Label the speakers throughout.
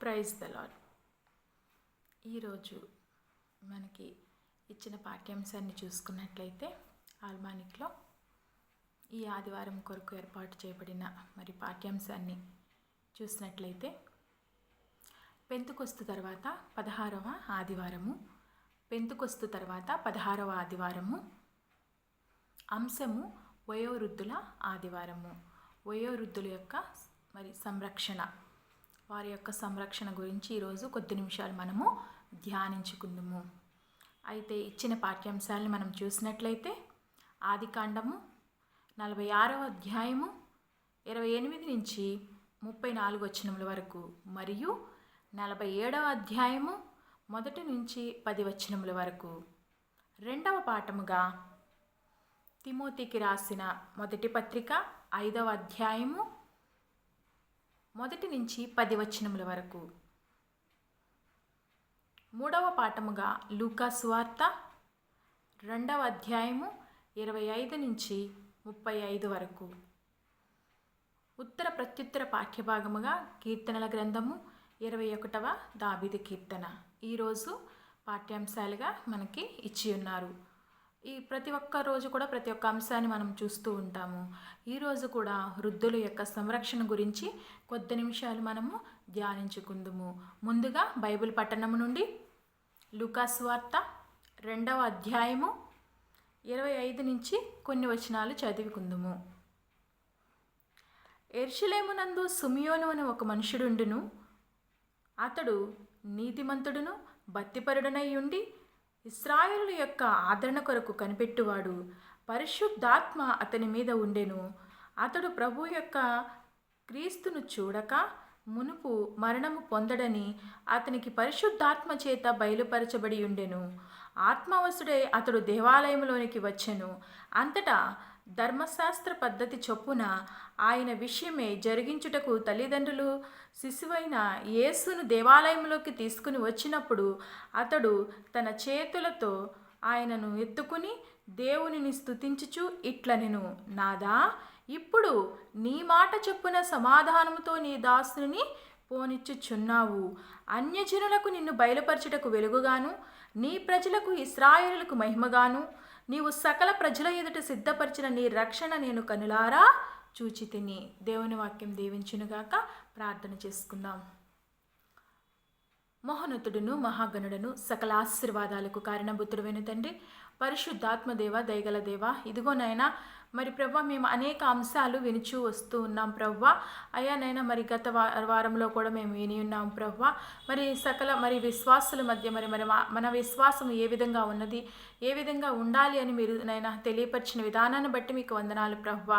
Speaker 1: Praise the lord ఈరోజు మనకి ఇచ్చిన పాఠ్యాంశాన్ని చూసుకున్నట్లయితే ఆల్మానిక్లో ఈ ఆదివారం కొరకు ఏర్పాటు చేయబడిన మరి పాఠ్యాంశాన్ని చూసినట్లయితే పెంతుకొస్తు తర్వాత పదహారవ ఆదివారము పెంతుకొస్తు తర్వాత పదహారవ ఆదివారము అంశము వయోవృద్ధుల ఆదివారము వయోవృద్ధుల యొక్క మరి సంరక్షణ వారి యొక్క సంరక్షణ గురించి ఈరోజు కొద్ది నిమిషాలు మనము ధ్యానించుకుందాము. అయితే ఇచ్చిన పాఠ్యాంశాలను మనం చూసినట్లయితే ఆదికాండము నలభై ఆరవ అధ్యాయము ఇరవై ఎనిమిది నుంచి ముప్పై నాలుగు వచనముల వరకు మరియు నలభై ఏడవ అధ్యాయము మొదటి నుంచి పది వచనముల వరకు. రెండవ పాఠముగా తిమోతికి రాసిన మొదటి పత్రిక ఐదవ అధ్యాయము మొదటి నుంచి పది వచనముల వరకు. మూడవ పాఠముగా లూకా సువార్త రెండవ అధ్యాయము ఇరవై ఐదు నుంచి ముప్పై ఐదు వరకు. ఉత్తర ప్రత్యుత్తర పాఠ్యభాగముగా కీర్తనల గ్రంథము ఇరవై ఒకటవ దాబిది కీర్తన. ఈరోజు పాఠ్యాంశాలుగా మనకి ఇచ్చి ఉన్నారు ఈ ప్రతి ఒక్క రోజు కూడా ప్రతి ఒక్క అంశాన్ని మనం చూస్తూ ఉంటాము. ఈరోజు కూడా వృద్ధుల యొక్క సంరక్షణ గురించి కొద్ది నిమిషాలు మనము ధ్యానించుకుందుము. ముందుగా బైబిల్ పట్టణము నుండి లుకాస్ వార్త రెండవ అధ్యాయము ఇరవై ఐదు నుంచి కొన్ని వచనాలు చదువుకుందుము. ఎర్షలేమునందు సుమియోను అని ఒక మనుషుడుండును. అతడు నీతిమంతుడును భక్తిపరుడనై ఉండి ఇస్రాయేలు యొక్క ఆదరణ కొరకు కనిపెట్టువాడు పరిశుద్ధాత్మ అతని మీద ఉండెను. అతడు ప్రభు యొక్క క్రీస్తును చూడక మునుపు మరణము పొందడని అతనికి పరిశుద్ధాత్మ చేత బయలుపరచబడి ఉండెను. ఆత్మవశుడై అతడు దేవాలయంలోనికి వచ్చెను. అంతటా ధర్మశాస్త్ర పద్ధతి చొప్పున ఆయన విషయమే జరిగించుటకు తల్లిదండ్రులు శిశువైన యేసును దేవాలయంలోకి తీసుకుని వచ్చినప్పుడు అతడు తన చేతులతో ఆయనను ఎత్తుకుని దేవునిని స్తుతించుచు ఇట్లనెను నాదా ఇప్పుడు నీ మాట చొప్పున సమాధానముతో నీ దాసుని పోనిచ్చుచున్నావు. అన్యజనులకు నిన్ను బయలుపరచుటకు వెలుగుగాను నీ ప్రజలకు ఇస్రాయేలులకు మహిమగాను నీవు సకల ప్రజల ఎదుట సిద్ధపరిచిన నీ రక్షణ నేను కనులారా చూచి తిని దేవుని వాక్యం దీవించునుగాక ప్రార్థన చేసుకుందాం. మోహనతుడును మహాగణుడను సకల ఆశీర్వాదాలకు కారణభూతుడైన తండ్రి పరిశుద్ధాత్మదేవ దయగల దేవ ఇదిగో నాయన మరి ప్రవ్వ మేము అనేక అంశాలు వినిచూ వస్తూ ఉన్నాం ప్రవ్వ అయ్యా నైనా మరి గత వా వారంలో కూడా మేము విని ఉన్నాం ప్రవ్వ మరి సకల మరి విశ్వాసుల మధ్య మరి మరి మన విశ్వాసం ఏ విధంగా ఉన్నది ఏ విధంగా ఉండాలి అని మీరు నైనా తెలియపరిచిన విధానాన్ని బట్టి మీకు వందనాలు ప్రవ్వ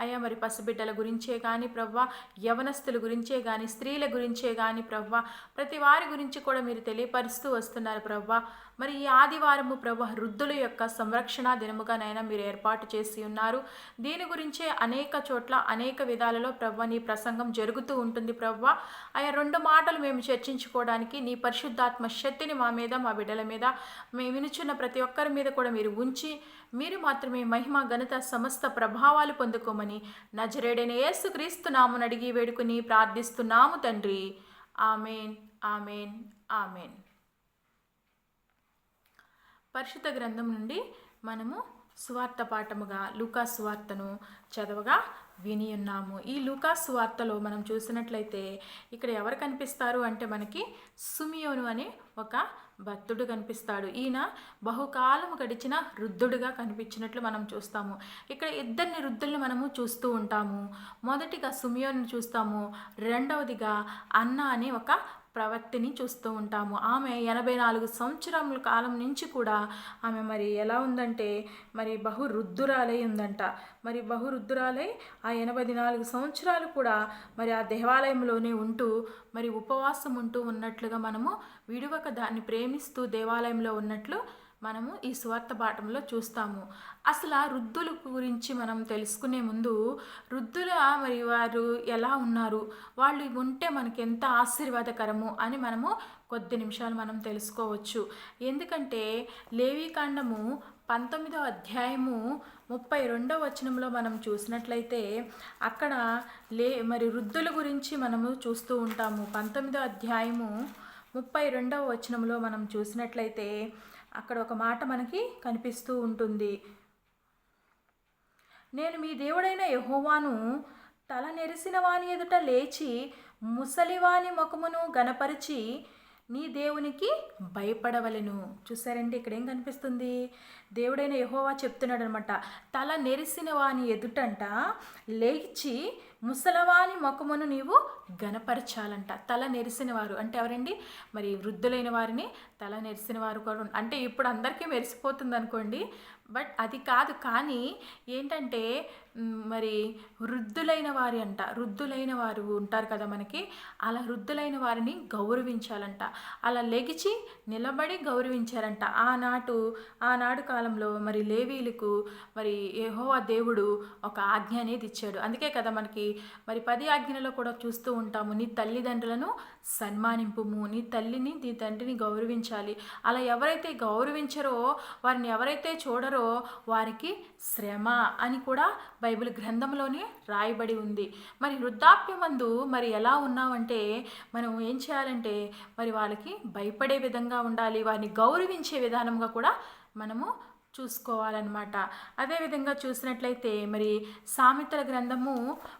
Speaker 1: అయ్యా మరి పసిబిడ్డల గురించే కానీ ప్రవ్వ యవనస్తుల గురించే కానీ స్త్రీల గురించే కానీ ప్రవ్వ ప్రతి వారి గురించి కూడా మీరు తెలియపరుస్తూ వస్తున్నారు ప్రవ్వ మరి ఈ ఆదివారము ప్రభ వృద్ధుల యొక్క సంరక్షణ దినముగానైనా మీరు ఏర్పాటు చేసి ఉన్నారు. దీని గురించే అనేక చోట్ల అనేక విధాలలో ప్రవ్వ నీ ప్రసంగం జరుగుతూ ఉంటుంది ప్రవ్వ. ఆయా రెండు మాటలు మేము చర్చించుకోవడానికి నీ పరిశుద్ధాత్మ శక్తిని మా మీద మా బిడ్డల మీద మేము వినుచున్న ప్రతి ఒక్కరి మీద కూడా మీరు ఉంచి మీరు మాత్రమే మహిమ ఘనత సమస్త ప్రభావాలు పొందుకోమని నజరేడైన యేసు క్రీస్తునామును అడిగి వేడుకుని ప్రార్థిస్తున్నాము తండ్రి. Amen amen amen. పరిశుద్ధ గ్రంథం నుండి మనము సువార్త పాఠముగా లూకా సువార్తను చదవగా విని ఉన్నాము ఈ లూకా సువార్తలో మనం చూసినట్లయితే ఇక్కడ ఎవరు కనిపిస్తారు అంటే మనకి సుమియోను అనే ఒక భక్తుడు కనిపిస్తాడు. ఈయన బహుకాలం గడిచిన వృద్ధుడుగా కనిపించినట్లు మనం చూస్తాము. ఇక్కడ ఇద్దరిని వృద్ధుల్ని మనము చూస్తూ ఉంటాము. మొదటిగా సుమియోను చూస్తాము. రెండవదిగా అన్న అనే ఒక ప్రవక్తిని చూస్తూ ఉంటాము. ఆమె ఎనభై నాలుగు సంవత్సరముల కాలం నుంచి కూడా ఆమె మరి ఎలా ఉందంటే మరి బహు రుద్దురాలై ఉందంట. మరి బహు రుద్దురాలై ఆ ఎనభై నాలుగు సంవత్సరాలు కూడా మరి ఆ దేవాలయంలోనే ఉంటూ మరి ఉపవాసం ఉంటూ ఉన్నట్లుగా మనము విడువక దాన్ని ప్రేమిస్తూ దేవాలయంలో ఉన్నట్లు మనము ఈ సువార్త పాఠంలో చూస్తాము. అసలు ఆ వృద్ధుల గురించి మనం తెలుసుకునే ముందు వృద్ధుల మరి వారు ఎలా ఉన్నారు? వాళ్ళు ఉంటే మనకి ఎంత ఆశీర్వాదకరము అని మనము కొద్ది నిమిషాలు మనం తెలుసుకోవచ్చు. ఎందుకంటే లేవీకాండము పంతొమ్మిదో అధ్యాయము ముప్పై రెండో వచనంలో మనం చూసినట్లయితే అక్కడ లే మరి వృద్ధుల గురించి మనము చూస్తూ ఉంటాము. పంతొమ్మిదో అధ్యాయము ముప్పై రెండవ వచనంలో మనం చూసినట్లయితే అక్కడ ఒక మాట మనకి కనిపిస్తూ ఉంటుంది. నేను మీ దేవుడైన యహోవాను తల నెరిసిన వాని ఎదుట లేచి ముసలివాని ముఖమును గనపరిచి నీ దేవునికి భయపడవలెను. చూసారండి ఇక్కడ ఏం కనిపిస్తుంది? దేవుడైన యహోవా చెప్తున్నాడు అనమాట తల నెరిసిన వాని ఎదుటంట లేచి ముసలవాని ముఖమును నీవు గనపరచాలంట తల నెరిసిన వారు అంటే ఎవరండి? మరి వృద్ధులైన వారిని తల నెరిసిన వారు కూడా అంటే ఇప్పుడు అందరికీ మెరిసిపోతుంది అనుకోండి బట్ అది కాదు. కానీ ఏంటంటే మరి వృద్ధులైన వారి అంట వృద్ధులైన వారు ఉంటారు కదా మనకి అలా వృద్ధులైన వారిని గౌరవించాలంట. అలా లెగిచి నిలబడి గౌరవించారంట. ఆనాటు ఆనాడు కాలంలో మరి లేవీలకు మరి ఏహోవా దేవుడు ఒక ఆజ్ఞ అనేది ఇచ్చాడు. అందుకే కదా మనకి మరి పది ఆజ్ఞలలో కూడా చూస్తూ ఉంటాము నీ తల్లిదండ్రులను సన్మానింపుము. నీ తల్లిని నీ తండ్రిని గౌరవించాలి. అలా ఎవరైతే గౌరవించరో వారిని ఎవరైతే చూడరో వారికి శ్రమ అని కూడా బైబిల్ గ్రంథంలోనే రాయబడి ఉంది. మరి వృద్ధాప్యమందు మరి ఎలా ఉన్నామంటే మనం ఏం చేయాలంటే మరి వాళ్ళకి భయపడే విధంగా ఉండాలి. వారిని గౌరవించే విధానంగా కూడా మనము చూసుకోవాలన్నమాట. అదేవిధంగా చూసినట్లయితే మరి సామెతల గ్రంథము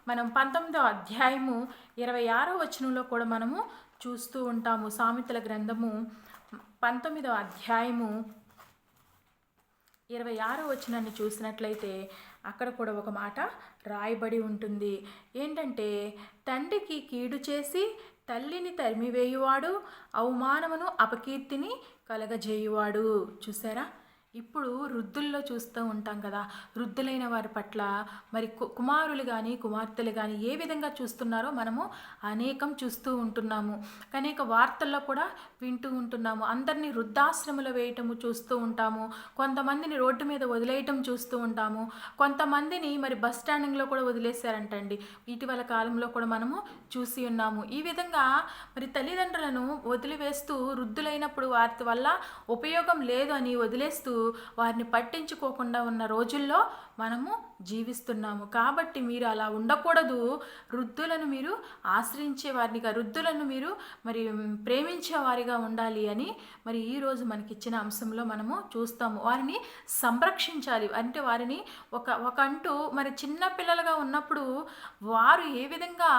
Speaker 1: మనం పంతొమ్మిదో అధ్యాయము ఇరవై ఆరో వచనంలో కూడా మనము చూస్తూ ఉంటాము. సామెతల గ్రంథము పంతొమ్మిదో అధ్యాయము ఇరవై ఆరో వచనాన్ని చూసినట్లయితే అక్కడ కూడా ఒక మాట రాయబడి ఉంటుంది. ఏంటంటే తండ్రికి కీడు చేసి తల్లిని తరిమివేయువాడు అవమానమును అపకీర్తిని కలగజేయువాడు. చూసారా ఇప్పుడు వృద్ధుల్లో చూస్తూ ఉంటాం కదా వృద్ధులైన వారి పట్ల మరి కు- కుమారులు కానీ కుమార్తెలు కానీ ఏ విధంగా చూస్తున్నారో మనము అనేకం చూస్తూ ఉంటున్నాము. అనేక వార్తల్లో కూడా వింటూ ఉంటున్నాము. అందరినీ వృద్ధాశ్రమంలో వేయటము చూస్తూ ఉంటాము. కొంతమందిని రోడ్డు మీద వదిలేయటం చూస్తూ ఉంటాము. కొంతమందిని మరి బస్ స్టాండింగ్లో కూడా వదిలేశారంటండి. ఇటీవల కాలంలో కూడా మనము చూసి ఉన్నాము. ఈ విధంగా మరి తల్లిదండ్రులను వదిలివేస్తూ వృద్ధులైనప్పుడు వారి వల్ల ఉపయోగం లేదు అని వదిలేస్తూ వారిని పట్టించుకోకుండా ఉన్న రోజుల్లో మనము జీవిస్తున్నాము. కాబట్టి మీరు అలా ఉండకూడదు. వృద్ధులను మీరు ఆశ్రయించే వారినిగా వృద్ధులను మీరు మరి ప్రేమించే వారిగా ఉండాలి అని మరి ఈరోజు మనకిచ్చిన అంశంలో మనము చూస్తాము. వారిని సంరక్షించాలి. అంటే వారిని ఒక ఒక అంటూ మరి చిన్న పిల్లలుగా ఉన్నప్పుడు వారు ఏ విధంగా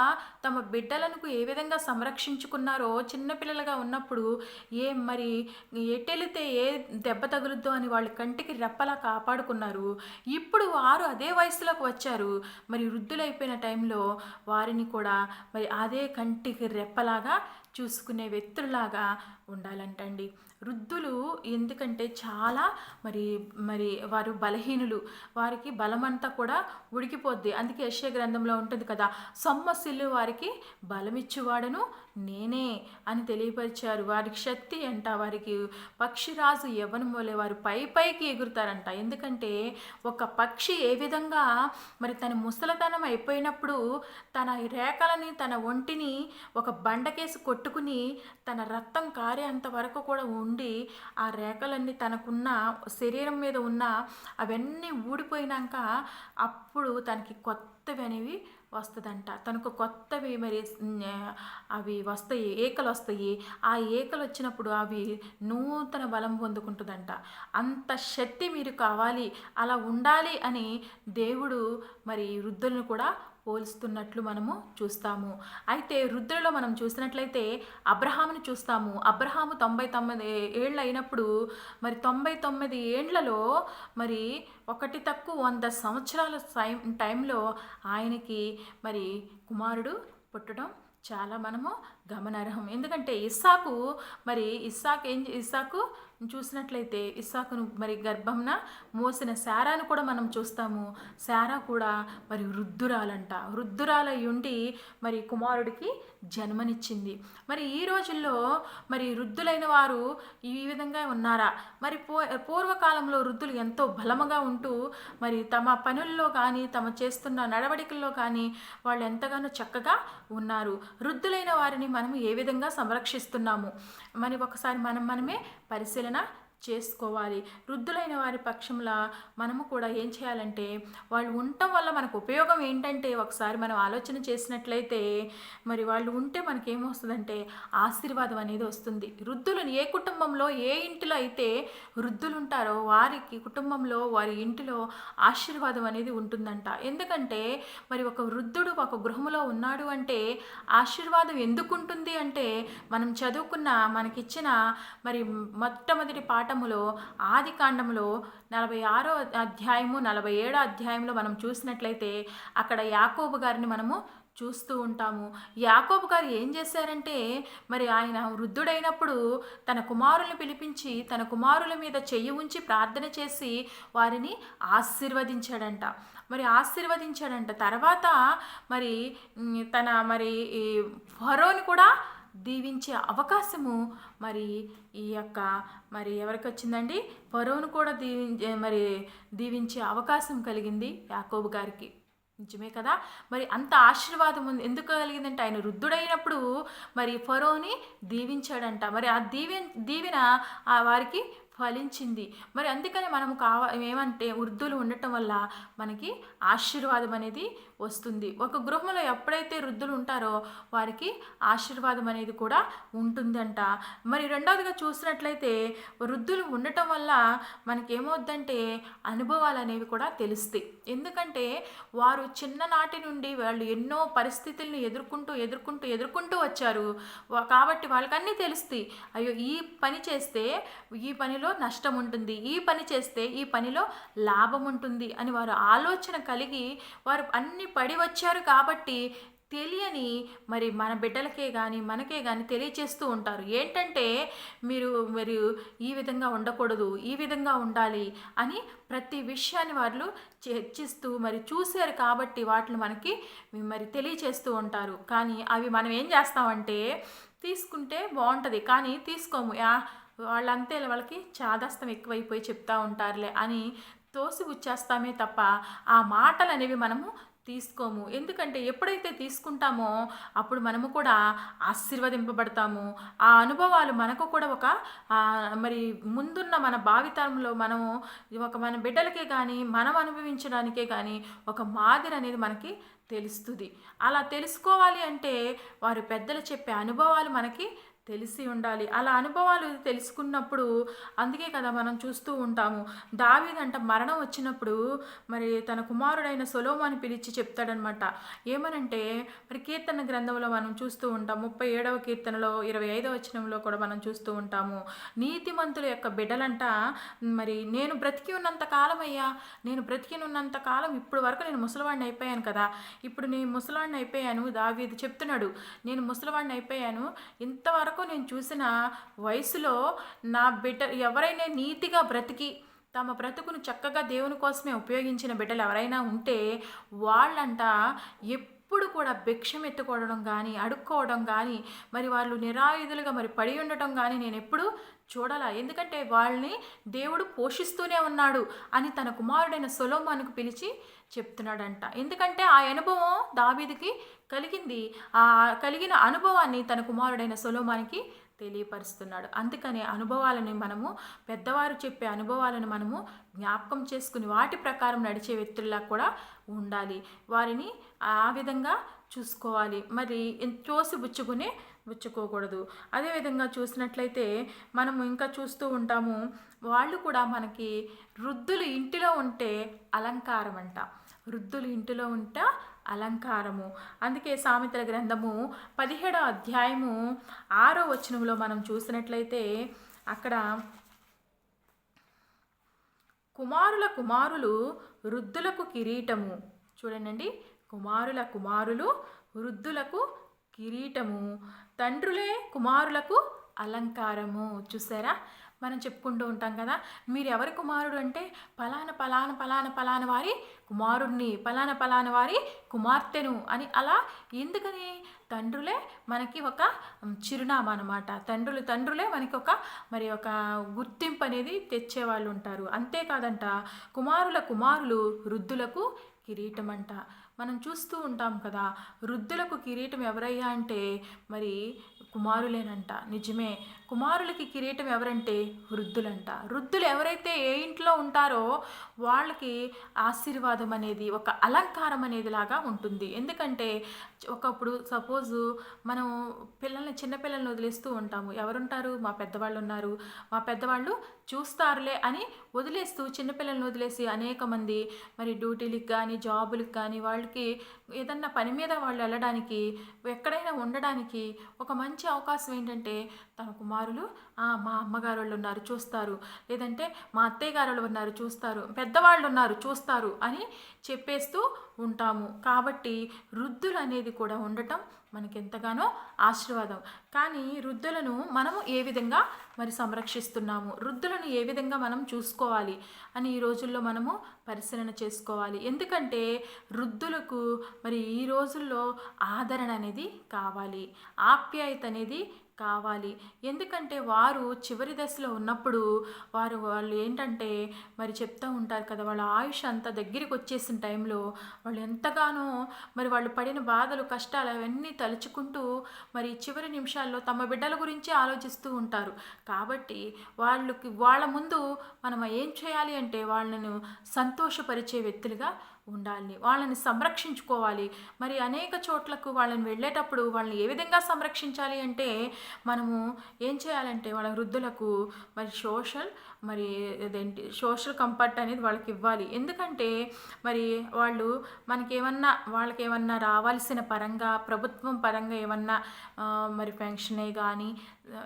Speaker 1: తమ బిడ్డలను ఏ విధంగా సంరక్షించుకున్నారో చిన్న పిల్లలుగా ఉన్నప్పుడు ఏ మరి ఎటెళితే ఏ దెబ్బ తగులుద్దో అని వాళ్ళ కంటికి రెప్పలా కాపాడుకున్నారు. ఇప్పుడు వారు అదే వయసులోకి వచ్చారు. మరి వృద్ధులైపోయిన టైంలో వారిని కూడా మరి అదే కంటికి రెప్పలాగా చూసుకునే వ్యక్తులలాగా ఉండాలంటండి. వృద్ధులు ఎందుకంటే చాలా మరి మరి వారు బలహీనులు. వారికి బలమంతా కూడా ఉడికిపోద్ది. అందుకే యశ్య గ్రంథంలో ఉంటుంది కదా సొమ్మసిల్లు వారికి బలమిచ్చువాడను నేనే అని తెలియపరిచారు. వారికి శక్తి అంట వారికి పక్షిరాజు యవ్వనం వలె వారు పై పైకి ఎగురుతారంట. ఎందుకంటే ఒక పక్షి ఏ విధంగా మరి తన ముసలతనం అయిపోయినప్పుడు తన రేఖలని తన ఒంటిని ఒక బండకేసి కొట్టుకుని తన రక్తం కారేంత వరకు కూడా ఉండి ఆ రేఖలన్నీ తనకున్న శరీరం మీద ఉన్న అవన్నీ ఊడిపోయినాక అప్పుడు తనకి కొత్తవి అనేవి వస్తుందంట. తనకు కొత్తవి మరి అవి వస్తాయి ఏకలు వస్తాయి. ఆ ఏకలు వచ్చినప్పుడు అవి నూతన బలం పొందుకుంటుందంట. అంత శక్తి మీరు కావాలి అలా ఉండాలి అని దేవుడు మరి వృద్ధులను కూడా పోల్స్తున్నట్లు మనము చూస్తాము. అయితే రుద్రలో మనం చూసినట్లయితే అబ్రహామును చూస్తాము. అబ్రహాము తొంభై తొమ్మిది ఏళ్ళు అయినప్పుడు మరి తొంభై తొమ్మిది ఏండ్లలో మరి ఒకటి తక్కువ వంద సంవత్సరాల టైం టైంలో ఆయనకి మరి కుమారుడు పుట్టడం చాలా మనము గమనార్హం. ఎందుకంటే ఇస్సాకు మరి ఇస్సాక్ ఏం ఇస్సాకు చూసినట్లయితే ఇస్సాకును మరి గర్భంన మోసిన శారాను కూడా మనం చూస్తాము. శారా కూడా మరి వృద్ధురాలంట. వృద్ధురాలై ఉండి మరి కుమారుడికి జన్మనిచ్చింది. మరి ఈ రోజుల్లో మరి వృద్ధులైన వారు ఈ విధంగా ఉన్నారా? మరి పూ పూర్వకాలంలో వృద్ధులు ఎంతో బలముగా ఉంటూ మరి తమ పనుల్లో కానీ తమ చేస్తున్న నడవడికల్లో కానీ వాళ్ళు ఎంతగానో చక్కగా ఉన్నారు. వృద్ధులైన వారిని మనం ఏ విధంగా సంరక్షిస్తున్నాము? మరి ఒకసారి మనం మనమే పరిశీలన చేసుకోవాలి. వృద్ధులైన వారి పక్షంలో మనము కూడా ఏం చేయాలంటే వాళ్ళు ఉండటం వల్ల మనకు ఉపయోగం ఏంటంటే ఒకసారి మనం ఆలోచన చేసినట్లయితే మరి వాళ్ళు ఉంటే మనకి ఏమొస్తుందంటే ఆశీర్వాదం అనేది వస్తుంది. వృద్ధులను ఏ కుటుంబంలో ఏ ఇంటిలో అయితే వృద్ధులు ఉంటారో వారికి కుటుంబంలో వారి ఇంటిలో ఆశీర్వాదం అనేది ఉంటుందంట. ఎందుకంటే మరి ఒక వృద్ధుడు ఒక గృహంలో ఉన్నాడు అంటే ఆశీర్వాదం ఎందుకు ఉంటుంది అంటే మనం చదువుకున్న మనకిచ్చిన మరి మొట్టమొదటి కాండములో ఆది కాండములో నలభై ఆరో అధ్యాయము నలభై ఏడో అధ్యాయంలో మనం చూసినట్లయితే అక్కడ యాకోబు గారిని మనము చూస్తూ ఉంటాము. యాకోబు గారు ఏం చేశారంటే మరి ఆయన వృద్ధుడైనప్పుడు తన కుమారులను పిలిపించి తన కుమారుల మీద చెయ్యి ఉంచి ప్రార్థన చేసి వారిని ఆశీర్వదించాడంట. మరి ఆశీర్వదించాడంట. తర్వాత మరి తన మరి ఈ ఫరోని కూడా దీవించే అవకాశము మరి ఈ యొక్క మరి ఎవరికి వచ్చిందండి? పరువును కూడా దీవించే మరి దీవించే అవకాశం కలిగింది యాకోబు గారికి. నిజమే కదా? మరి అంత ఆశీర్వాదం ఉంది. ఎందుకు కలిగిందంటే ఆయన వృద్ధుడైనప్పుడు మరి ఫరోని దీవించాడంట. మరి ఆ దీవె దీవెన ఆ వారికి ఫలించింది. మరి అందుకని మనం కావ ఏమంటే వృద్ధులు ఉండటం వల్ల మనకి ఆశీర్వాదం అనేది వస్తుంది. ఒక గృహంలో ఎప్పుడైతే వృద్ధులు ఉంటారో వారికి ఆశీర్వాదం అనేది కూడా ఉంటుందంట. మరి రెండవదిగా చూసినట్లయితే వృద్ధులు ఉండటం వల్ల మనకేమవుద్దంటే అనుభవాలు అనేవి కూడా తెలుస్తాయి. ఎందుకంటే వారు చిన్ననాటి నుండి వాళ్ళు ఎన్నో పరిస్థితుల్ని ఎదుర్కొంటూ ఎదుర్కొంటూ ఎదుర్కొంటూ వచ్చారు. కాబట్టి వాళ్ళకన్నీ తెలుస్తాయి. అయ్యో ఈ పని చేస్తే ఈ పనిలో నష్టం ఉంటుంది ఈ పని చేస్తే ఈ పనిలో లాభం ఉంటుంది అని వారు ఆలోచన కలిగి వారు అన్ని పడి వచ్చారు కాబట్టి తెలియని మరి మన బిడ్డలకే కానీ మనకే కానీ తెలియచేస్తూ ఉంటారు. ఏంటంటే మీరు మరి ఈ విధంగా ఉండకూడదు ఈ విధంగా ఉండాలి అని ప్రతి విషయాన్ని వాళ్ళు చర్చిస్తూ మరి చూశారు కాబట్టి వాటిని మనకి మరి తెలియచేస్తూ ఉంటారు. కానీ అవి మనం ఏం చేస్తామంటే తీసుకుంటే బాగుంటుంది. కానీ తీసుకోము. యా వాళ్ళంతే వాళ్ళకి చాదస్తం ఎక్కువైపోయి చెప్తా ఉంటారులే అని తోసి ఉచ్చేస్తామే తప్ప ఆ మాటలు అనేవి మనము తీసుకోము. ఎందుకంటే ఎప్పుడైతే తీసుకుంటామో అప్పుడు మనము కూడా ఆశీర్వదింపబడతాము. ఆ అనుభవాలు మనకు కూడా ఒక మరి ముందున్న మన భావితరంలో మనము ఒక మన బిడ్డలకే కానీ మనం అనుభవించడానికే కానీ ఒక మాదిరి అనేది మనకి తెలుస్తుంది. అలా తెలుసుకోవాలి అంటే వారు పెద్దలు చెప్పే అనుభవాలు మనకి తెలిసి ఉండాలి. అలా అనుభవాలు తెలుసుకున్నప్పుడు అందుకే కదా మనం చూస్తూ ఉంటాము. దావీదంట మరణం వచ్చినప్పుడు మరి తన కుమారుడైన సొలోమాని పిలిచి చెప్తాడనమాట. ఏమనంటే మరి కీర్తన గ్రంథంలో మనం చూస్తూ ఉంటాం. ముప్పై ఏడవ కీర్తనలో ఇరవై ఐదవ వచనంలో కూడా మనం చూస్తూ ఉంటాము. నీతిమంతుల యొక్క బిడ్డలంట మరి నేను బ్రతికి ఉన్నంత కాలం అయ్యా నేను బ్రతికి ఉన్నంత కాలం ఇప్పుడు వరకు నేను ముసలివాడిని అయిపోయాను కదా. ఇప్పుడు నేను ముసలివాడిని అయిపోయాను దావీది చెప్తున్నాడు. నేను ముసలివాడిని అయిపోయాను. ఇంతవరకు నేను చూసిన వయసులో నా బిడ్డ ఎవరైనా నీతిగా బ్రతికి తమ బ్రతుకును చక్కగా దేవుని కోసమే ఉపయోగించిన బిడ్డలు ఎవరైనా ఉంటే వాళ్ళంట ఎప్పుడు కూడా భిక్షం ఎత్తుకోవడం కానీ అడుక్కోవడం కానీ మరి వాళ్ళు నిరాయుధులుగా మరి పడి ఉండటం కానీ నేను ఎప్పుడు చూడాలా. ఎందుకంటే వాళ్ళని దేవుడు పోషిస్తూనే ఉన్నాడు అని తన కుమారుడైన సొలోమానుకు పిలిచి చెప్తున్నాడంట. ఎందుకంటే ఆ అనుభవం దావీదికి కలిగింది. ఆ కలిగిన అనుభవాన్ని తన కుమారుడైన సొలోమానికి తెలియపరుస్తున్నాడు. అందుకనే అనుభవాలని మనము పెద్దవారు చెప్పే అనుభవాలను మనము జ్ఞాపకం చేసుకుని వాటి ప్రకారం నడిచే వ్యక్తుల్లా కూడా ఉండాలి. వారిని ఆ విధంగా చూసుకోవాలి. మరి చూసి బుచ్చుకునే బుచ్చుకోకూడదు. అదేవిధంగా చూసినట్లయితే మనము ఇంకా చూస్తూ ఉంటాము వాళ్ళు కూడా మనకి వృద్ధులు ఇంటిలో ఉంటే అలంకారం అంట వృద్ధులు ఇంటిలో ఉంట అలంకారము. అందుకే సామెతల గ్రంథము పదిహేడో అధ్యాయము ఆరో వచనంలో మనం చూసినట్లయితే అక్కడ కుమారుల కుమారులు వృద్ధులకు కిరీటము. చూడండి కుమారుల కుమారులు వృద్ధులకు కిరీటము. తండ్రులే కుమారులకు అలంకారము. చూసారా? మనం చెప్పుకుంటూ ఉంటాం కదా. మీరు ఎవరి కుమారుడు అంటే పలాన పలాన పలాన పలాన వారి కుమారుడిని పలాన పలాన వారి కుమార్తెను అని అలా ఎందుకని? తండ్రులే మనకి ఒక చిరునామా అనమాట తండ్రులు తండ్రులే మనకి ఒక మరి ఒక గుర్తింపు అనేది తెచ్చేవాళ్ళు ఉంటారు. అంతేకాదంట కుమారుల కుమారులు వృద్ధులకు కిరీటం అంట. మనం చూస్తూ ఉంటాం కదా వృద్ధులకు కిరీటం ఎవరయ్యా అంటే మరి కుమారులేనంట. నిజమే. కుమారులకి కిరీటం ఎవరంటే వృద్ధులంట. వృద్ధులు ఎవరైతే ఏ ఇంట్లో ఉంటారో వాళ్ళకి ఆశీర్వాదం అనేది ఒక అలంకారం అనేది లాగా ఉంటుంది. ఎందుకంటే ఒకప్పుడు సపోజు మనం పిల్లల్ని చిన్నపిల్లల్ని వదిలేస్తూ ఉంటాము. ఎవరుంటారు? మా పెద్దవాళ్ళు ఉన్నారు. మా పెద్దవాళ్ళు చూస్తారులే అని వదిలేస్తూ చిన్నపిల్లల్ని వదిలేసి అనేక మంది మరి డ్యూటీలకు కానీ జాబులకు కానీ వాళ్ళకి ఏదన్నా పని మీద వాళ్ళు వెళ్ళడానికి ఎక్కడైనా ఉండడానికి ఒక మంచి అవకాశం ఏంటంటే తన కుమారులు మా అమ్మగారు వాళ్ళు ఉన్నారు చూస్తారు. లేదంటే మా అత్తయ్య గారు వాళ్ళు ఉన్నారు చూస్తారు. పెద్దవాళ్ళు ఉన్నారు చూస్తారు అని చెప్పేస్తూ ఉంటాము. కాబట్టి వృద్ధులు అనేది కూడా ఉండటం మనకి ఎంతగానో ఆశీర్వాదం. కానీ వృద్ధులను మనము ఏ విధంగా మరి సంరక్షిస్తున్నాము? వృద్ధులను ఏ విధంగా మనం చూసుకోవాలి అని ఈ రోజుల్లో మనము పరిశీలన చేసుకోవాలి. ఎందుకంటే వృద్ధులకు మరి ఈ రోజుల్లో ఆదరణ అనేది కావాలి. ఆప్యాయత అనేది కావాలి. ఎందుకంటే వారు చివరి దశలో ఉన్నప్పుడు వారు వాళ్ళు ఏంటంటే మరి చెప్తూ ఉంటారు కదా వాళ్ళ ఆయుష్ అంత దగ్గరికి వచ్చేసిన టైంలో వాళ్ళు ఎంతగానో మరి వాళ్ళు పడిన బాధలు కష్టాలు అవన్నీ తలుచుకుంటూ మరి చివరి నిమిషాల్లో తమ బిడ్డల గురించి ఆలోచిస్తూ ఉంటారు. కాబట్టి వాళ్ళకి వాళ్ళ ముందు మనం ఏం చేయాలి అంటే వాళ్ళను సంతోషపరిచే వ్యక్తులుగా ఉండాలి. వాళ్ళని సంరక్షించుకోవాలి. మరి అనేక చోట్లకు వాళ్ళని వెళ్ళేటప్పుడు వాళ్ళని ఏ విధంగా సంరక్షించాలి అంటే మనము ఏం చేయాలంటే వాళ్ళ వృద్ధులకు మరి సోషల్ మరి అదేంటి సోషల్ కంఫర్ట్ అనేది వాళ్ళకి ఇవ్వాలి. ఎందుకంటే మరి వాళ్ళు మనకేమన్నా వాళ్ళకి ఏమన్నా రావాల్సిన పరంగా ప్రభుత్వం పరంగా ఏమన్నా మరి పెన్షనే కానీ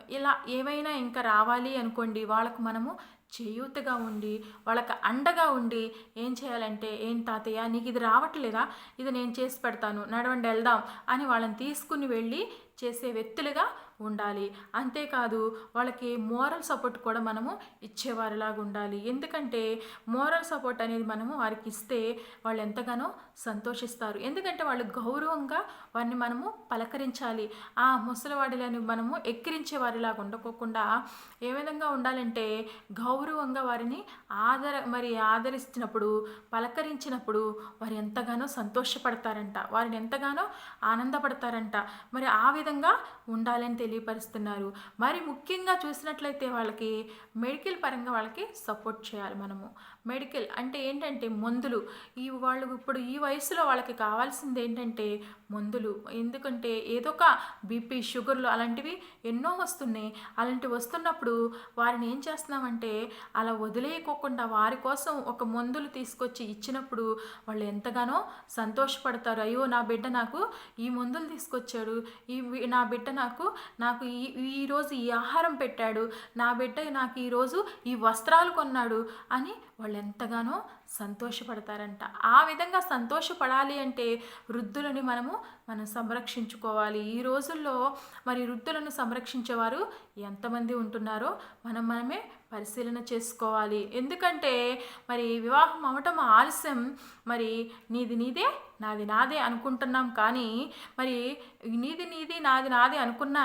Speaker 1: ఇలా ఏవైనా ఇంకా రావాలి అనుకోండి వాళ్ళకు మనము చేయూతగా ఉండి వాళ్ళకి అండగా ఉండి ఏం చేయాలంటే ఏం తాతయ్య నీకు ఇది రావట్లేదా? ఇది నేను చేసి పెడతాను నడవండి వెళ్దాం అని వాళ్ళని తీసుకుని వెళ్ళి చేసే వ్యక్తులుగా ఉండాలి. అంతేకాదు వాళ్ళకి మోరల్ సపోర్ట్ కూడా మనము ఇచ్చేవారిలాగా ఉండాలి. ఎందుకంటే మోరల్ సపోర్ట్ అనేది మనము వారికి ఇస్తే వాళ్ళు ఎంతగానో సంతోషిస్తారు. ఎందుకంటే వాళ్ళు గౌరవంగా వారిని మనము పలకరించాలి. ఆ ముసలివాడిలని మనము ఎక్కిరించే వారిలాగా ఉండకోకుండా ఏ విధంగా ఉండాలంటే గౌరవంగా వారిని ఆదర మరి ఆదరిస్తున్నప్పుడు పలకరించినప్పుడు వారు ఎంతగానో సంతోషపడతారంట. వారిని ఎంతగానో ఆనందపడతారంట. మరి ఆ విధంగా ఉండాలని తెలియపరుస్తున్నారు. మరి ముఖ్యంగా చూసినట్లయితే వాళ్ళకి మెడికల్ పరంగా వాళ్ళకి సపోర్ట్ చేయాలి మనము. మెడికల్ అంటే ఏంటంటే మందులు. ఈ వాళ్ళు ఇప్పుడు ఈ వయసులో వాళ్ళకి కావాల్సింది ఏంటంటే మందులు. ఎందుకంటే ఏదో ఒక బీపీ షుగర్లు అలాంటివి ఎన్నో వస్తున్నాయి. అలాంటివి వస్తున్నప్పుడు వారిని ఏం చేస్తున్నామంటే అలా వదిలేయకోకుండా వారి కోసం ఒక మందులు తీసుకొచ్చి ఇచ్చినప్పుడు వాళ్ళు ఎంతగానో సంతోషపడతారు. అయ్యో నా బిడ్డ నాకు ఈ మందులు తీసుకొచ్చాడు. ఈ నా బిడ్డ నాకు నాకు ఈ ఈరోజు ఈ ఆహారం పెట్టాడు. నా బిడ్డ నాకు ఈరోజు ఈ వస్త్రాలు కొన్నాడు అని వాళ్ళు ఎంతగానో సంతోషపడతారంట. ఆ విధంగా సంతోషపడాలి అంటే వృద్ధులని మనము మనం సంరక్షించుకోవాలి. ఈ రోజుల్లో మరి వృద్ధులను సంరక్షించేవారు ఎంతమంది ఉంటున్నారో మనం మనమే పరిశీలన చేసుకోవాలి. ఎందుకంటే మరి వివాహం అవటం ఆలస్యం. మరి నీది నీదే నాది నాదే అనుకుంటున్నాం కానీ మరి నీది నీది నాది నాది అనుకున్న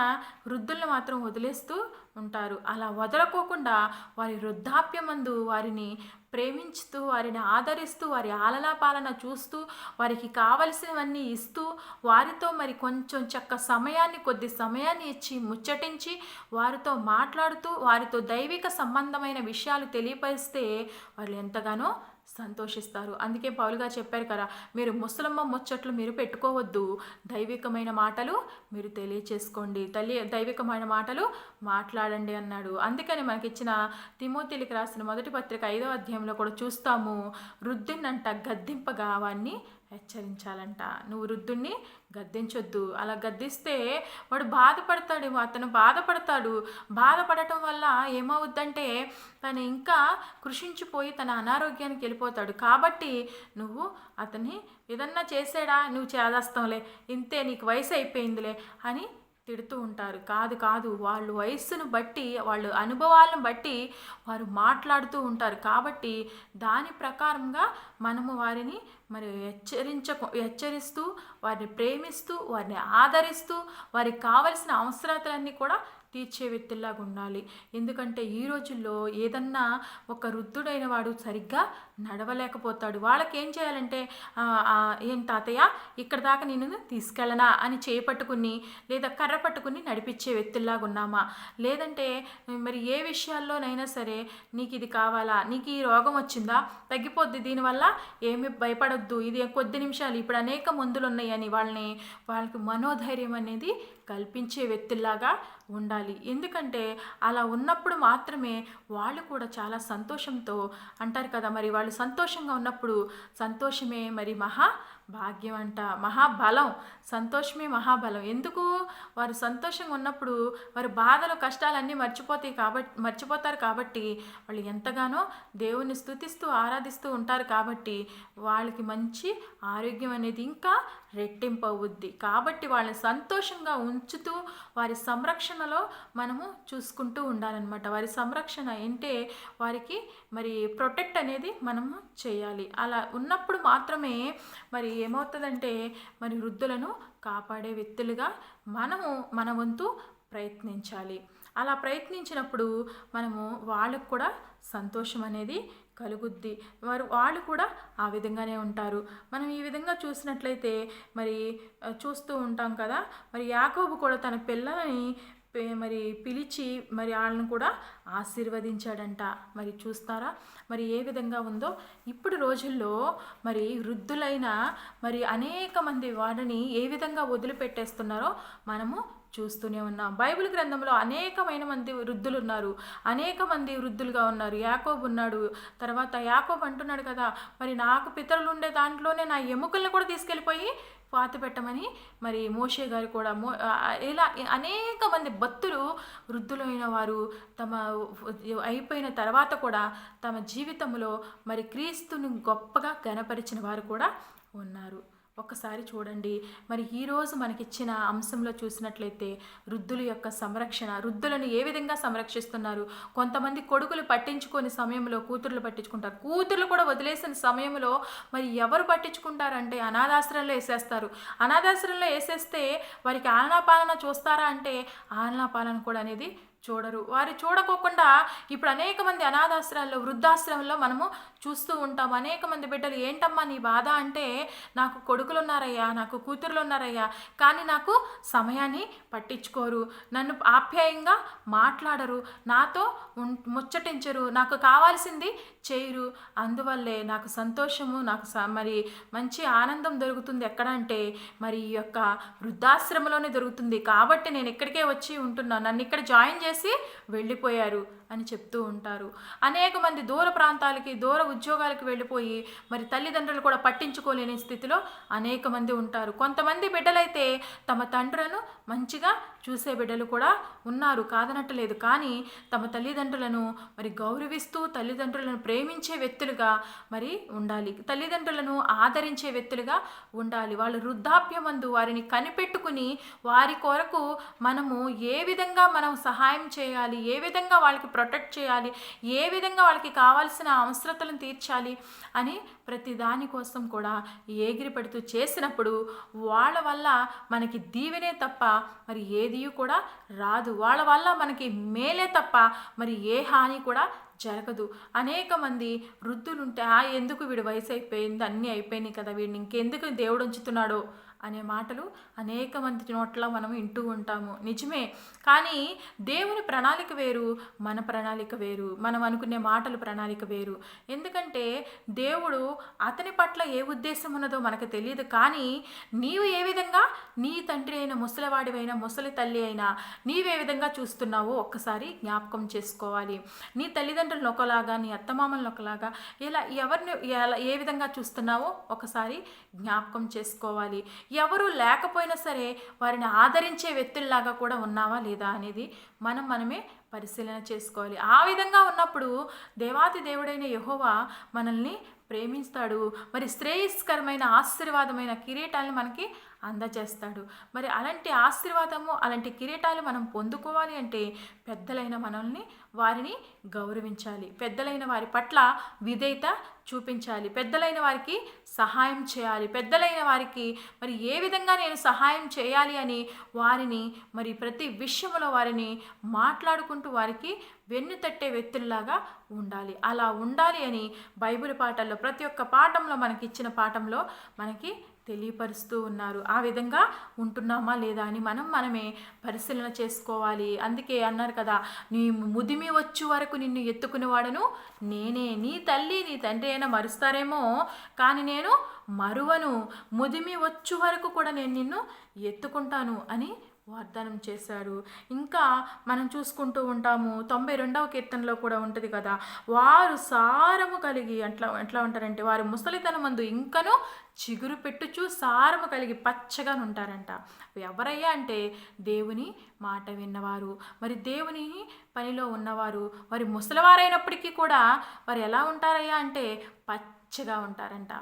Speaker 1: వృద్ధులను మాత్రం వదిలేస్తూ ఉంటారు. అలా వదలకోకుండా వారి వృద్ధాప్యమందు వారిని ప్రేమించుతూ వారిని ఆదరిస్తూ వారి ఆలనా పాలన చూస్తూ వారికి కావలసినవన్నీ ఇస్తూ వారితో మరి కొంచెం చక్క సమయాన్ని కొద్ది సమయాన్ని ఇచ్చి ముచ్చటించి వారితో మాట్లాడుతూ వారితో దైవిక సంబంధమైన విషయాలు తెలియపరిస్తే వాళ్ళు ఎంతగానో సంతోషిస్తారు. అందుకే పౌలుగా చెప్పారు కదా మీరు ముసలమ్మ ముచ్చట్లు మీరు పెట్టుకోవద్దు. దైవికమైన మాటలు మీరు తెలియచేసుకోండి. తల్లి దైవికమైన మాటలు మాట్లాడండి అన్నాడు. అందుకని మనకి ఇచ్చిన తిమోతిలికి రాసిన మొదటి పత్రిక ఐదో అధ్యాయంలో కూడా చూస్తాము వృద్ధున్నంట గద్దింపగా వాన్ని హెచ్చరించాలంట. నువ్వు వృద్ధుణ్ణి గద్దించొద్దు. అలా గద్దిస్తే వాడు బాధపడతాడు అతను బాధపడతాడు. బాధపడటం వల్ల ఏమవుద్దంటే తను ఇంకా కృషించిపోయి తన అనారోగ్యానికి వెళ్ళిపోతాడు. కాబట్టి నువ్వు అతన్ని ఏదన్నా చేసాడా? నువ్వు చేదేస్తాంలే ఇంతే నీకు వయసు అయిపోయిందిలే అని తిడుతూ ఉంటారు. కాదు కాదు. వాళ్ళు వయస్సును బట్టి వాళ్ళు అనుభవాలను బట్టి వారు మాట్లాడుతూ ఉంటారు. కాబట్టి దాని ప్రకారంగా మనము వారిని మరి హెచ్చరించ హెచ్చరిస్తూ వారిని ప్రేమిస్తూ వారిని ఆదరిస్తూ వారికి కావలసిన అవసరాలన్నీ కూడా తీర్చే వ్యక్తిలాగా ఉండాలి. ఎందుకంటే ఈ రోజుల్లో ఏదన్నా ఒక వృద్ధుడైన వాడు సరిగ్గా నడవలేకపోతాడు. వాళ్ళకి ఏం చేయాలంటే ఏం తాతయ్య ఇక్కడ దాకా నేను తీసుకెళ్ళనా? అని చేపట్టుకుని లేదా కర్ర పట్టుకుని నడిపించే వ్యక్తుల్లాగా ఉన్నామా లేదంటే మరి ఏ విషయాల్లోనైనా సరే నీకు ఇది కావాలా? నీకు ఈ రోగం వచ్చిందా? తగ్గిపోద్ది. దీనివల్ల ఏమి భయపడొద్దు. ఇది కొద్ది నిమిషాలు. ఇప్పుడు అనేక మందులు ఉన్నాయని వాళ్ళని వాళ్ళకి మనోధైర్యం అనేది కల్పించే వ్యక్తుల్లాగా ఉండాలి. ఎందుకంటే అలా ఉన్నప్పుడు మాత్రమే వాళ్ళు కూడా చాలా సంతోషంతో అంటారు కదా మరి వాళ్ళు వాళ్ళు సంతోషంగా ఉన్నప్పుడు సంతోషమే మరి మహా భాగ్యం అంట. మహాబలం. సంతోషమే మహాబలం. ఎందుకు? వారు సంతోషంగా ఉన్నప్పుడు వారి బాధలు కష్టాలన్నీ మర్చిపోతాయి కాబట్టి మర్చిపోతారు కాబట్టి వాళ్ళు ఎంతగానో దేవుణ్ణి స్తుతిస్తూ ఆరాధిస్తూ ఉంటారు కాబట్టి వాళ్ళకి మంచి ఆరోగ్యం అనేది ఇంకా రెట్టింపు అవుద్ది. కాబట్టి వాళ్ళని సంతోషంగా ఉంచుతూ వారి సంరక్షణలో మనము చూసుకుంటూ ఉండాలన్నమాట. వారి సంరక్షణ అంటే వారికి మరి ప్రొటెక్ట్ అనేది మనము చేయాలి. అలా ఉన్నప్పుడు మాత్రమే మరి ఏమవుతుందంటే మరి వృద్ధులను కాపాడే వ్యక్తులుగా మనము మన వంతు ప్రయత్నించాలి. అలా ప్రయత్నించినప్పుడు మనము వాళ్ళకు కూడా సంతోషం అనేది కలుగుద్ది. వారు వాళ్ళు కూడా ఆ విధంగానే ఉంటారు. మనం ఈ విధంగా చూసినట్లయితే మరి చూస్తూ ఉంటాం కదా మరి యాకోబు కూడా తన పిల్లలని మరి పిలిచి మరి వాళ్ళని కూడా ఆశీర్వదించాడంట. మరి చూస్తారా? మరి ఏ విధంగా ఉందో? ఇప్పుడు రోజుల్లో మరి వృద్ధులైన మరి అనేక మంది వారిని ఏ విధంగా వదిలిపెట్టేస్తున్నారో మనము చూస్తూనే ఉన్నాం. బైబిల్ గ్రంథంలో అనేకమైన మంది వృద్ధులు ఉన్నారు. అనేక మంది వృద్ధులుగా ఉన్నారు. యాకోబు ఉన్నాడు. తర్వాత యాకోబు అంటున్నాడు కదా మరి నాకు పితరులు ఉండే దాంట్లోనే నా ఎముకలను కూడా తీసుకెళ్ళిపోయి పాతి పెట్టమని మరి మోషే గారు కూడా మో ఇలా అనేక మంది భక్తులు వృద్ధులైన వారు తమ అయిపోయిన తర్వాత కూడా తమ జీవితంలో మరి క్రీస్తుని గొప్పగా గనపరిచిన వారు కూడా ఉన్నారు. ఒక్కసారి చూడండి. మరి ఈరోజు మనకిచ్చిన అంశంలో చూసినట్లయితే వృద్ధుల యొక్క సంరక్షణ వృద్ధులను ఏ విధంగా సంరక్షిస్తున్నారు? కొంతమంది కొడుకులు పట్టించుకొని సమయంలో కూతుర్లు పట్టించుకుంటారు. కూతుర్లు కూడా వదిలేసిన సమయంలో మరి ఎవరు పట్టించుకుంటారంటే అనాథాశ్రంలో వేసేస్తారు. అనాథాశ్రంలో వేసేస్తే వారికి ఆలనా పాలన చూస్తారా అంటే ఆలనా పాలన కూడా అనేది చూడరు. వారు చూడకోకుండా ఇప్పుడు అనేక మంది అనాథాశ్రయాల్లో వృద్ధాశ్రమంలో మనము చూస్తూ ఉంటాం. అనేక మంది బిడ్డలు ఏంటమ్మా నీ బాధ? అంటే నాకు కొడుకులు ఉన్నారయ్యా నాకు కూతురులు ఉన్నారయ్యా కానీ నాకు సమయాన్ని పట్టించుకోరు. నన్ను ఆప్యాయంగా మాట్లాడరు. నాతో ముచ్చటించరు. నాకు కావాల్సింది చేయరు. అందువల్లే నాకు సంతోషము నాకు స- మరి మంచి ఆనందం దొరుకుతుంది. ఎక్కడ అంటే మరి ఈ యొక్క వృద్ధాశ్రమంలోనే దొరుకుతుంది. కాబట్టి నేను ఇక్కడికే వచ్చి ఉంటున్నాను. నన్ను ఇక్కడ జాయిన్ చేసి వెళ్ళిపోయారు. అని చెప్తూ ఉంటారు. అనేక మంది దూర ప్రాంతాలకి దూర ఉద్యోగాలకు వెళ్ళిపోయి మరి తల్లిదండ్రులు కూడా పట్టించుకోలేని స్థితిలో అనేక మంది ఉంటారు. కొంతమంది బిడ్డలైతే తమ తండ్రులను మంచిగా చూసే బిడ్డలు కూడా ఉన్నారు. కాదనట్లేదు. కానీ తమ తల్లిదండ్రులను మరి గౌరవిస్తూ తల్లిదండ్రులను ప్రేమించే వ్యక్తులుగా మరి ఉండాలి. తల్లిదండ్రులను ఆదరించే వ్యక్తులుగా ఉండాలి. వాళ్ళ వృద్ధాప్యమందు వారిని కనిపెట్టుకుని వారి కొరకు మనము ఏ విధంగా మనం సహాయం చేయాలి ఏ విధంగా వాళ్ళకి ప్రొటెక్ట్ చేయాలి. ఏ విధంగా వాళ్ళకి కావాల్సిన అవసరతలను తీర్చాలి అని ప్రతి దానికోసం కూడా ఏగిరి పెడుతూ చేసినప్పుడు వాళ్ళ వల్ల మనకి దీవెనే తప్ప మరి ఏది కూడా రాదు. వాళ్ళ వల్ల మనకి మేలే తప్ప మరి ఏ హాని కూడా జరగదు. అనేక మంది వృద్ధులుంటే ఆ ఎందుకు వీడు వయసు అయిపోయింది అన్నీ అయిపోయినాయి కదా వీడిని ఇంకెందుకు దేవుడు ఉంచుతున్నాడో? అనే మాటలు అనేక మంది నోట్ల మనం వింటూ ఉంటాము. నిజమే. కానీ దేవుని ప్రణాళిక వేరు మన ప్రణాళిక వేరు మనం అనుకునే మాటలు ప్రణాళిక వేరు. ఎందుకంటే దేవుడు అతని పట్ల ఏ ఉద్దేశం ఉన్నదో మనకు తెలియదు. కానీ నీవు ఏ విధంగా నీ తండ్రి అయిన ముసలివాడివైన ముసలి తల్లి అయినా నీవే విధంగా చూస్తున్నావో ఒక్కసారి జ్ఞాపకం చేసుకోవాలి. నీ తల్లిదండ్రులను ఒకలాగా నీ అత్తమామలను ఒకలాగా ఇలా ఎవరిని ఎలా ఏ విధంగా చూస్తున్నావో ఒకసారి జ్ఞాపకం చేసుకోవాలి. ఎవరు లేకపోయినా సరే వారిని ఆదరించే వ్యక్తుల్లాగా కూడా ఉన్నావా లేదా అనేది మనం మనమే పరిశీలన చేసుకోవాలి. ఆ విధంగా ఉన్నప్పుడు దేవాతి దేవుడైన యహోవా మనల్ని ప్రేమిస్తాడు. మరి శ్రేయస్కరమైన ఆశీర్వాదమైన కిరీటాలను మనకి అందజేస్తాడు. మరి అలాంటి ఆశీర్వాదము అలాంటి కిరీటాలు మనం పొందుకోవాలి అంటే పెద్దలైన మనల్ని వారిని గౌరవించాలి. పెద్దలైన వారి పట్ల విధేయత చూపించాలి. పెద్దలైన వారికి సహాయం చేయాలి. పెద్దలైన వారికి మరి ఏ విధంగా నేను సహాయం చేయాలి అని వారిని మరి ప్రతి విషయంలో వారిని మాట్లాడుకుంటూ వారికి వెన్ను తట్టే వ్యక్తుల్లాగా ఉండాలి. అలా ఉండాలి అని బైబిల్ పాఠాల్లో ప్రతి ఒక్క పాఠంలో మనకి ఇచ్చిన పాఠంలో మనకి తెలియపరుస్తూ ఉన్నారు. ఆ విధంగా ఉంటున్నామా లేదా అని మనం మనమే పరిశీలన చేసుకోవాలి. అందుకే అన్నారు కదా నీ ముదిమి వచ్చు వరకు నిన్ను ఎత్తుకునేవాడను నేనే నీ తల్లి నీ తండ్రి అయినా మరుస్తారేమో. కానీ నేను మరువను. ముదిమి వచ్చు వరకు కూడా నేను నిన్ను ఎత్తుకుంటాను అని వాగ్దానం చేశారు ఇంకా మనం చూసుకుంటూ ఉంటాము తొంభై రెండవ కీర్తనలో కూడా ఉంటుంది కదా వారు సారము కలిగి అట్లా ఎట్లా ఉంటారంటే వారు ముసలితనం మందు ఇంకనూ చిగురు పెట్టుచు సారము కలిగి పచ్చగా ఉంటారంట. ఎవరయ్యా అంటే దేవుని మాట విన్నవారు. మరి దేవుని పనిలో ఉన్నవారు వారి ముసలివారైనప్పటికీ కూడా వారు ఎలా ఉంటారయ్యా అంటే పచ్చగా ఉంటారంట.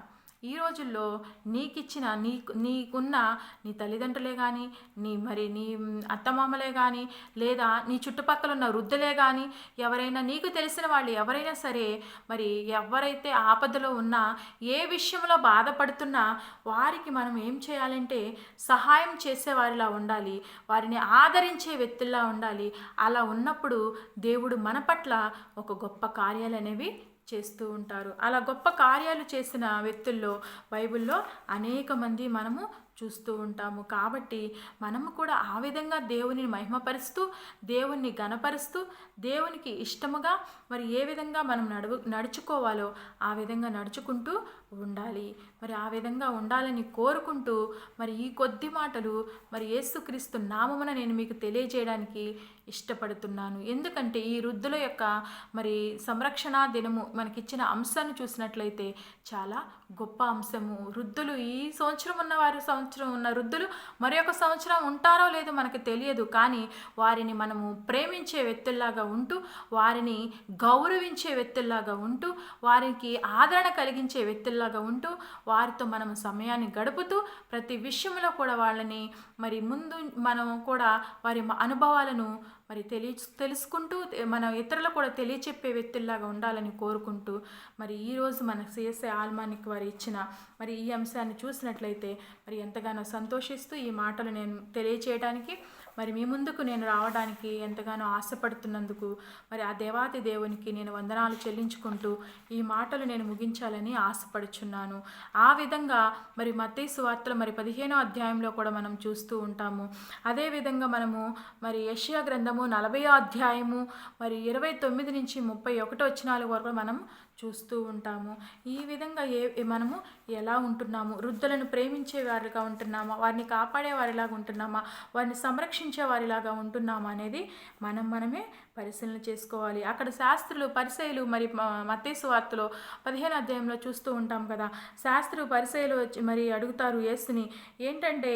Speaker 1: ఈ రోజుల్లో నీకిచ్చిన నీకు నీకున్న నీ తల్లిదండ్రులే కానీ నీ మరి నీ అత్తమామలే కానీ లేదా నీ చుట్టుపక్కల ఉన్న వృద్ధులే కానీ ఎవరైనా నీకు తెలిసిన వాళ్ళు ఎవరైనా సరే మరి ఎవరైతే ఆపదలో ఉన్నా ఏ విషయంలో బాధపడుతున్నా వారికి మనం ఏం చేయాలంటే సహాయం చేసేవారిలా ఉండాలి. వారిని ఆదరించే వ్యక్తుల్లా ఉండాలి. అలా ఉన్నప్పుడు దేవుడు మన పట్ల ఒక గొప్ప కార్యాలు అనేవి చేస్తూ ఉంటారు. అలా గొప్ప కార్యాలు చేసిన వ్యక్తుల్లో బైబిల్లో అనేక మంది మనము చూస్తూ ఉంటాము. కాబట్టి మనము కూడా ఆ విధంగా దేవుని మహిమపరుస్తూ దేవుణ్ణి గణపరుస్తూ దేవునికి ఇష్టముగా మరి ఏ విధంగా మనం నడువు నడుచుకోవాలో ఆ విధంగా నడుచుకుంటూ ఉండాలి. మరి ఆ విధంగా ఉండాలని కోరుకుంటూ మరి ఈ కొద్ది మాటలు మరి యేసుక్రీస్తు నామమున నేను మీకు తెలియజేయడానికి ఇష్టపడుతున్నాను. ఎందుకంటే ఈ వృద్ధుల యొక్క మరి సంరక్షణ దినము మనకిచ్చిన అంశాన్ని చూసినట్లయితే చాలా గొప్ప అంశము. వృద్ధులు ఈ సంవత్సరం ఉన్నవారు సంవత్సరం ఉన్న వృద్ధులు మరి ఒక సంవత్సరం ఉంటారో లేదో మనకు తెలియదు. కానీ వారిని మనము ప్రేమించే వ్యక్తుల్లాగా ఉంటూ వారిని గౌరవించే వ్యక్తుల్లాగా ఉంటూ వారికి ఆదరణ కలిగించే వ్యక్తుల్లాగా ఉంటూ వారితో మనం సమయాన్ని గడుపుతూ ప్రతి విషయంలో కూడా వాళ్ళని మరి ముందు మనం కూడా వారి అనుభవాలను మరి తెలియ తెలుసుకుంటూ మన ఇతరులకు కూడా తెలియచెప్పే వ్యక్తుల్లాగా ఉండాలని కోరుకుంటూ మరి ఈరోజు మన సిఎస్ఐ ఆల్మానికి వారు ఇచ్చిన మరి ఈ అంశాన్ని చూసినట్లయితే మరి ఎంతగానో సంతోషిస్తూ ఈ మాటలు నేను తెలియచేయడానికి మరి మీ ముందుకు నేను రావడానికి ఎంతగానో ఆశపడుతున్నందుకు మరి ఆ దేవాతి దేవునికి నేను వందనాలు చెల్లించుకుంటూ ఈ మాటలు నేను ముగించాలని ఆశపడుచున్నాను. ఆ విధంగా మరి మత్తేసు వార్తలు మరి పదిహేనో అధ్యాయంలో కూడా మనం చూస్తూ ఉంటాము. అదేవిధంగా మనము మరి యషియా గ్రంథము నలభై అధ్యాయము మరి ఇరవై తొమ్మిది నుంచి ముప్పై ఒకటో వచ్చినాలు వరకు మనం చూస్తూ ఉంటాము. ఈ విధంగా ఏ మనము ఎలా ఉంటున్నాము? వృద్ధులను ప్రేమించే వారిగా ఉంటున్నామా? వారిని కాపాడే వారిలాగా ఉంటున్నామా? వారిని సంరక్షించే వారిలాగా ఉంటున్నామా అనేది మనం మనమే పరిశీలన చేసుకోవాలి. అక్కడ శాస్త్రులు పరిశైలు మరి మత్తేసు వార్తలో పదిహేను అధ్యాయంలో చూస్తూ ఉంటాం కదా. శాస్త్రులు పరిశైలు వచ్చి మరి అడుగుతారు యేసుని ఏంటంటే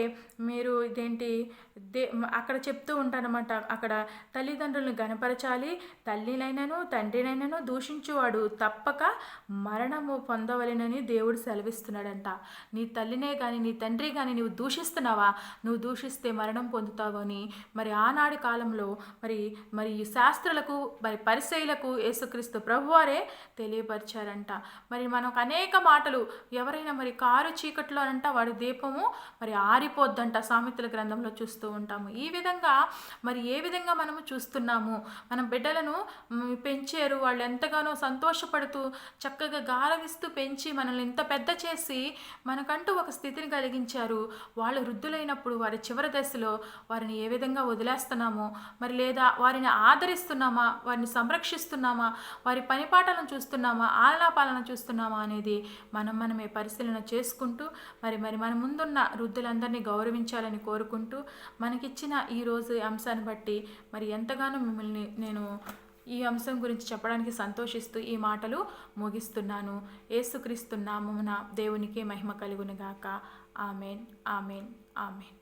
Speaker 1: మీరు ఇదేంటి? దే అక్కడ చెప్తూ ఉంటానమాట అక్కడ తల్లిదండ్రులను గనపరచాలి తల్లినైనను తండ్రినైనను దూషించువాడు తప్పక మరణము పొందవలెనని దేవుడు సెలవిస్తున్నాడంట. నీ తల్లినే కానీ నీ తండ్రి కానీ నువ్వు దూషిస్తున్నావా? నువ్వు దూషిస్తే మరణం పొందుతావు అని మరి ఆనాడు కాలంలో మరి మరి శాస్త్రులకు మరి పరిశైలకు యేసుక్రీస్తు ప్రభువారే తెలియపరిచారంట. మరి మనకు అనేక మాటలు ఎవరైనా మరి కారు చీకట్లో అనంట వాడి దీపము మరి ఆరిపోద్దంట సామెతల గ్రంథంలో చూస్తూ ఉంటాము. ఈ విధంగా మరి ఏ విధంగా మనము చూస్తున్నాము? మన బిడ్డలను పెంచారు వాళ్ళు ఎంతగానో సంతోషపడుతూ చక్కగా గారవిస్తూ పెంచి మనల్ని ఇంత పెద్ద చేసి మనకంటూ ఒక స్థితిని కలిగించారు. వాళ్ళు వృద్ధులైనప్పుడు వారి చివరి దశలో వారిని ఏ విధంగా వదిలేస్తున్నామో? మరి లేదా వారిని ఆదరి ఆదరిస్తున్నామా వారిని సంరక్షిస్తున్నామా? వారి పనిపాటలను చూస్తున్నామా? ఆలనాపాలన చూస్తున్నామా అనేది మనం మనమే పరిశీలన చేసుకుంటూ మరి మరి మన ముందున్న వృద్ధులందరినీ గౌరవించాలని కోరుకుంటూ మనకిచ్చిన ఈరోజు అంశాన్ని బట్టి మరి ఎంతగానో మిమ్మల్ని నేను ఈ అంశం గురించి చెప్పడానికి సంతోషిస్తూ ఈ మాటలు ముగిస్తున్నాను. ఏసుక్రీస్తున్నామున దేవునికి మహిమ కలుగునుగాక. Amen amen amen.